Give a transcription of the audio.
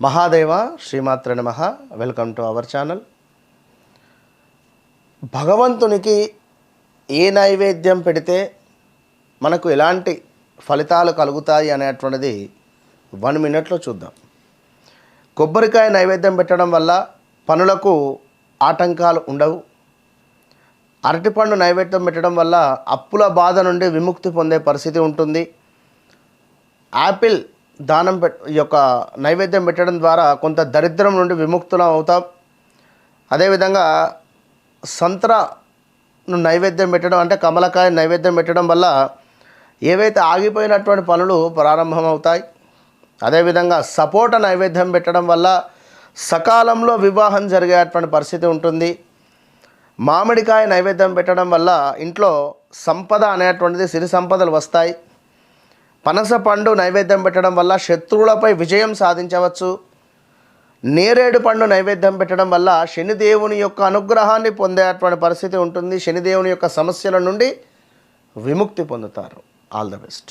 మహాదేవ శ్రీమాత్ర నమః. Welcome to our channel భగవంతునికి ఏ నైవేద్యం పెడితే మనకు ఎలాంటి ఫలితాలు కలుగుతాయి అనేటువంటిది వన్ మినిట్లో చూద్దాం. కొబ్బరికాయ నైవేద్యం పెట్టడం వల్ల పనులకు ఆటంకాలు ఉండవు. అరటిపండు నైవేద్యం పెట్టడం వల్ల అప్పుల బాధ నుండి విముక్తి పొందే పరిస్థితి ఉంటుంది. యాపిల్ దానం పెట్ ఈ యొక్క నైవేద్యం పెట్టడం ద్వారా కొంత దరిద్రం నుండి విముక్తులం అవుతాం. అదేవిధంగా సంత్రాను నైవేద్యం పెట్టడం అంటే కమలకాయ నైవేద్యం పెట్టడం వల్ల ఏవైతే ఆగిపోయినటువంటి పనులు ప్రారంభమవుతాయి అదేవిధంగా సపోటా నైవేద్యం పెట్టడం వల్ల సకాలంలో వివాహం జరిగేటువంటి పరిస్థితి ఉంటుంది. మామిడికాయ నైవేద్యం పెట్టడం వల్ల ఇంట్లో సంపద అనేటువంటిది సిరి సంపదలు వస్తాయి. పనస పండు నైవేద్యం పెట్టడం వల్ల శత్రువులపై విజయం సాధించవచ్చు. నేరేడు పండు నైవేద్యం పెట్టడం వల్ల శనిదేవుని యొక్క అనుగ్రహాన్ని పొందేటువంటి పరిస్థితి ఉంటుంది. శనిదేవుని యొక్క సమస్యల నుండి విముక్తి పొందుతారు. All the best.